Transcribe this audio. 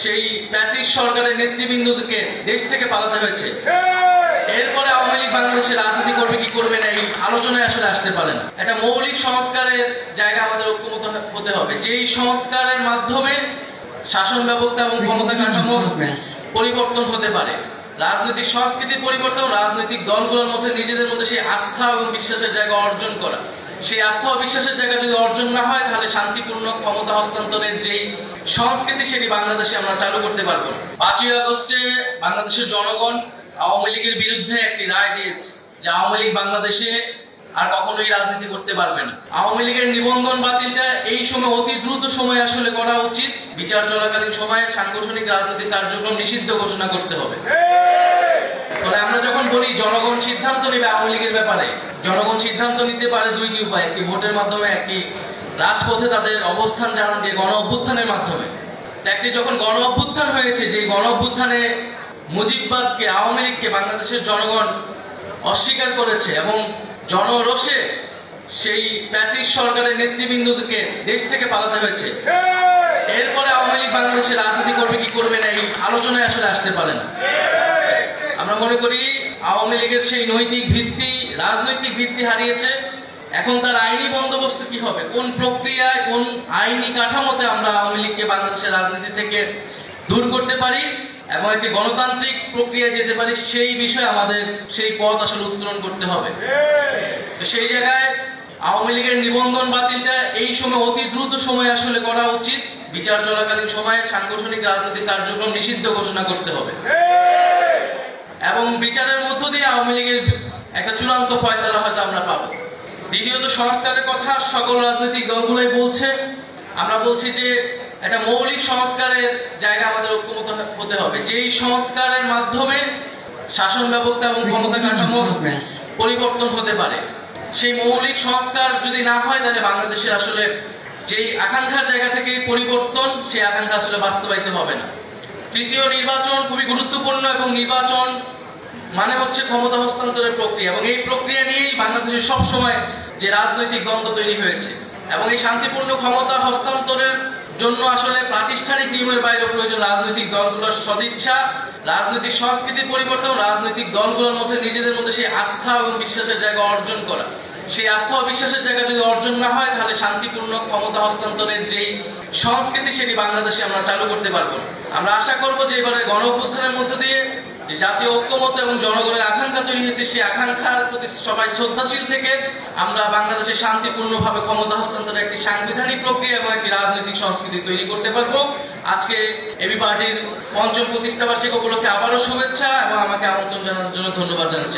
সেই প্যাসিভ সরকারের নেতৃবৃন্দকে দেশ থেকে পালাতে হয়েছে। এরপরে আওয়ামী লীগ বাংলাদেশে রাজনীতি করবে কি করবে না এই আলোচনায় আসলে আসতে পারে না একটা মৌলিক সংস্কারের জায়গা আমাদের ঐক্যমত হতে হবে। যেই সংস্কারের মাধ্যমে শাসন ব্যবস্থা এবং ক্ষমতা কাঠামো পরিবর্তন হতে পারে। রাজনৈতিক সংস্কৃতির পরিবর্তন রাজনৈতিক দলগুলোর মধ্যে নিজেদের মধ্যে সেই আস্থা এবং বিশ্বাসের জায়গা অর্জন করা। সেই আস্থা ও বিশ্বাসের জায়গা যদি অর্জন না হয়, তাহলে শান্তিপূর্ণ ক্ষমতা হস্তান্তরের যেই সংস্কৃতি, সেটি বাংলাদেশে আমরা চালু করতে পারব। পাঁচই আগস্টে বাংলাদেশের জনগণ আওয়ামী লীগের বিরুদ্ধে একটি রায় দিয়েছে যে আওয়ামী লীগ বাংলাদেশে আর কখনোই রাজনীতি করতে পারবে না। আওয়ামী লীগের নিবন্ধন বাতিলটা এই সময় অতি দ্রুত সময় আসলে করা উচিত। বিচার চলাকালীন সময়ে সাংগঠনিক রাজনৈতিক কার্যক্রম নিষিদ্ধ ঘোষণা করতে হবে। ফলে আমরা যখন বলি জনগণ সিদ্ধান্ত নেবে আওয়ামী লীগের ব্যাপারে জনগণ সিদ্ধান্ত নিতে পারে দুইটি উপায় একটি ভোটের মাধ্যমে একটি রাজপথে তাদের অবস্থান জানান দিয়ে গণ অভ্যুত্থানের মাধ্যমে। একটি যখন গণ অভ্যুত্থান হয়েছে যে গণ অভ্যুত্থানে মুজিববাদকে আওয়ামী লীগকে বাংলাদেশের জনগণ অস্বীকার করেছে এবং জনরোষে সেই প্যাসিভ সরকারের নেতৃবৃন্দকে দেশ থেকে পালাতে হয়েছে। এরপরে আওয়ামী লীগ বাংলাদেশে রাজনীতি করবে কি করবে না এই আলোচনায় আসলে আসতে পারে না। আমরা মনে করি আওয়ামী লীগের সেই নৈতিক ভিত্তি, রাজনৈতিক ভিত্তি হারিয়েছে। এখন তার আইনি বন্দোবস্ত কি হবে? কোন প্রক্রিয়ায়, কোন আইনি কাঠামোতে আমরা আওয়ামী লীগকে বাংলাদেশের রাজনীতি থেকে দূর করতে পারি এবং একটি গণতান্ত্রিক প্রক্রিয়ায় যেতে পারি, সেই বিষয়ে আমাদের সেই পথ আসলে উত্তোলন করতে হবে। তো সেই জায়গায় আওয়ামী লীগের নিবন্ধন বাতিলটা এই সময় অতি দ্রুত সময় আসলে করা উচিত। বিচার চলাকালীন সময়ে সাংগঠনিক রাজনৈতিক কার্যক্রম নিষিদ্ধ ঘোষণা করতে হবে। এবং বিচারের মধ্য দিয়ে আওয়ামী লীগের একটা চূড়ান্ত ফয়সালা হয়তো আমরা পাবো। দ্বিতীয়ত সংস্কারের কথা সকল রাজনৈতিক দলগুলোই বলছে। আমরা বলছি যে একটা মৌলিক সংস্কারের জায়গা আমাদের ঐক্যমত হতে হবে। যেই সংস্কারের মাধ্যমে শাসন ব্যবস্থা এবং ক্ষমতা কাঠামো পরিবর্তন হতে পারে, সেই মৌলিক সংস্কার যদি না হয়, তাহলে বাংলাদেশের আসলে যেই আকাঙ্ক্ষার জায়গা থেকে পরিবর্তন, সেই আকাঙ্ক্ষা আসলে বাস্তবায়িত হবে না। তৃতীয় নির্বাচন খুবই গুরুত্বপূর্ণ এবং নির্বাচন মানে হচ্ছে ক্ষমতা হস্তান্তরের প্রক্রিয়া। এবং এই প্রক্রিয়া নিয়েই বাংলাদেশে সবসময় যে রাজনৈতিক দ্বন্দ্ব তৈরি হয়েছে। এবং এই শান্তিপূর্ণ ক্ষমতা হস্তান্তরের জন্য আসলে প্রাতিষ্ঠানিক নিয়মের বাইরে প্রয়োজন রাজনৈতিক দলগুলোর সদিচ্ছা, রাজনৈতিক সংস্কৃতির পরিবর্তন, রাজনৈতিক দলগুলোর মধ্যে নিজেদের মধ্যে সেই আস্থা এবং বিশ্বাসের জায়গা অর্জন করা। সেই আস্থা ও বিশ্বাসের জায়গা যদি অর্জন না হয়, তাহলে শান্তিপূর্ণ ক্ষমতা হস্তান্তরের যেই সংস্কৃতি, সেটি বাংলাদেশে আমরা চালু করতে পারব আমরা আশা করব যে এবারে গণ মধ্য দিয়ে জাতীয় ঐক্যমত এবং জনগণের আকাঙ্ক্ষা তৈরি হয়েছে, সেই আকাঙ্ক্ষার প্রতি সবাই শ্রদ্ধাশীল থেকে আমরা বাংলাদেশে শান্তিপূর্ণভাবে ক্ষমতা হস্তান্তরের একটি সাংবিধানিক প্রক্রিয়া এবং একটি রাজনৈতিক সংস্কৃতি তৈরি করতে পারব। আজকে এবি পার্টির পঞ্চম প্রতিষ্ঠাবার্ষিক উপলক্ষে আবারও শুভেচ্ছা এবং আমাকে আমন্ত্রণ জানানোর জন্য ধন্যবাদ জানাচ্ছি।